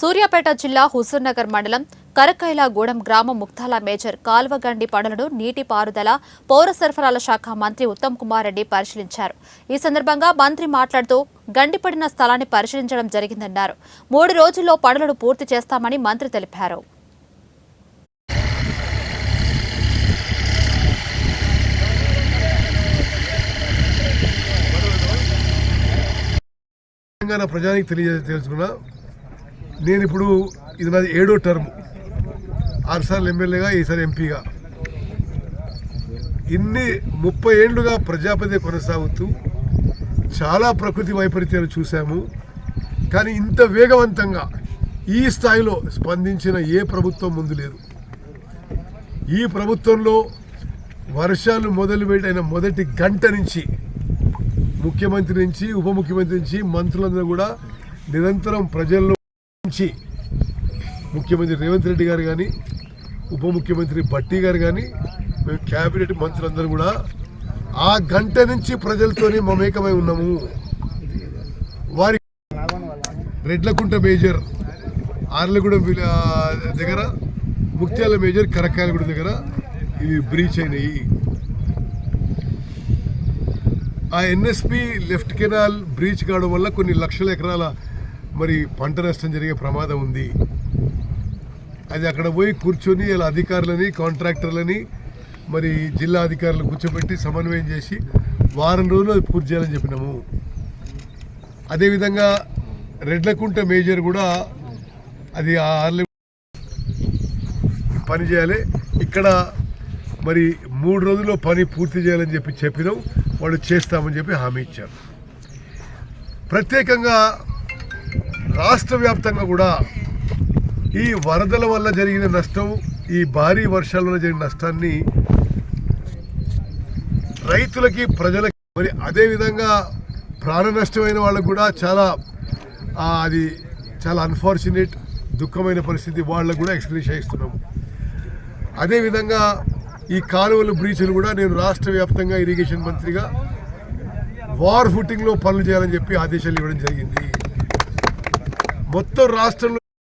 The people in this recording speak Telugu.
సూర్యాపేట జిల్లా హుజూర్నగర్ మండలం కరకైలగూడెం గ్రామ ముక్తాల మేజర్ కాల్వగండి పనులను నీటిపారుదల పౌర సరఫరాల శాఖ మంత్రి ఉత్తమ్ కుమార్ రెడ్డి పరిశీలించారు. ఈ సందర్భంగా మంత్రి మాట్లాడుతూ గండిపడిన స్థలాన్ని పరిశీలించడం జరిగిందన్నారు. మూడు రోజుల్లో పనులను పూర్తి చేస్తామని మంత్రి తెలిపారు. తెలంగాణ ప్రజానికి తెలియజేసుకున్నా నేను ఇప్పుడు ఇది నాది ఏడో టర్మ్. ఆరుసార్లు ఎమ్మెల్యేగా ఈసారి ఎంపీగా. ఇన్ని ముప్పై ఏళ్ళుగా ప్రజాపతి కొనసాగుతూ చాలా ప్రకృతి వైపరీత్యాలు చూశాము. కానీ ఇంత వేగవంతంగా ఈ స్థాయిలో స్పందించిన ఏ ప్రభుత్వం ముందు లేదు. ఈ ప్రభుత్వంలో వర్షాలు మొదలుపెట్టిన మొదటి గంట నుంచి ముఖ్యమంత్రి నుంచి ఉప ముఖ్యమంత్రి నుంచి మంత్రులందరూ కూడా నిరంతరం ప్రజల్లో నుంచి ముఖ్యమంత్రి రేవంత్ రెడ్డి గారు కానీ ఉప ముఖ్యమంత్రి భట్టి గారు కానీ మేము క్యాబినెట్ మంత్రులందరూ కూడా ఆ గంట నుంచి ప్రజలతోనే మమేకమై ఉన్నాము. వారి రెడ్లకుంట మేజర్ ఆర్లగూడ దగ్గర ముక్త్యాల మేజర్ కరకాయలగూడ దగ్గర ఇవి బ్రీచ్ అయినాయి. ఆ ఎన్ఎస్పి లెఫ్ట్ కెనాల్ బ్రీచ్ కావడం వల్ల కొన్ని లక్షల ఎకరాల మరి పంట నష్టం జరిగే ప్రమాదం ఉంది. అది అక్కడ పోయి కూర్చొని ఇలా అధికారులని కాంట్రాక్టర్లని మరి జిల్లా అధికారులు కూర్చోబెట్టి సమన్వయం చేసి వారం రోజులు అది పూర్తి చేయాలని చెప్పినాము. అదేవిధంగా రెడ్లకుంట మేజర్ కూడా అది ఆ పని చేయాలి. ఇక్కడ మరి మూడు రోజుల్లో పని పూర్తి చేయాలని చెప్పి చెప్పినాం. వాళ్ళు చేస్తామని చెప్పి హామీ ఇచ్చారు. ప్రత్యేకంగా రాష్ట్ర వ్యాప్తంగా కూడా ఈ వరదల వల్ల జరిగిన నష్టం ఈ భారీ వర్షాల వల్ల జరిగిన నష్టాన్ని రైతులకి ప్రజలకి మరి అదేవిధంగా ప్రాణ నష్టమైన వాళ్ళకు కూడా చాలా అది చాలా అన్ఫార్చునేట్ దుఃఖమైన పరిస్థితి వాళ్ళకు కూడా ఎక్స్ప్లెయిన్ చేస్తున్నాము అదేవిధంగా ఈ కాలువలు బ్రీచ్లు కూడా నేను రాష్ట్ర వ్యాప్తంగా ఇరిగేషన్ మంత్రిగా వార్ ఫుటింగ్లో పనులు చేయాలని చెప్పి ఆదేశాలు ఇవ్వడం జరిగింది. మొత్తం రాష్ట్రంలో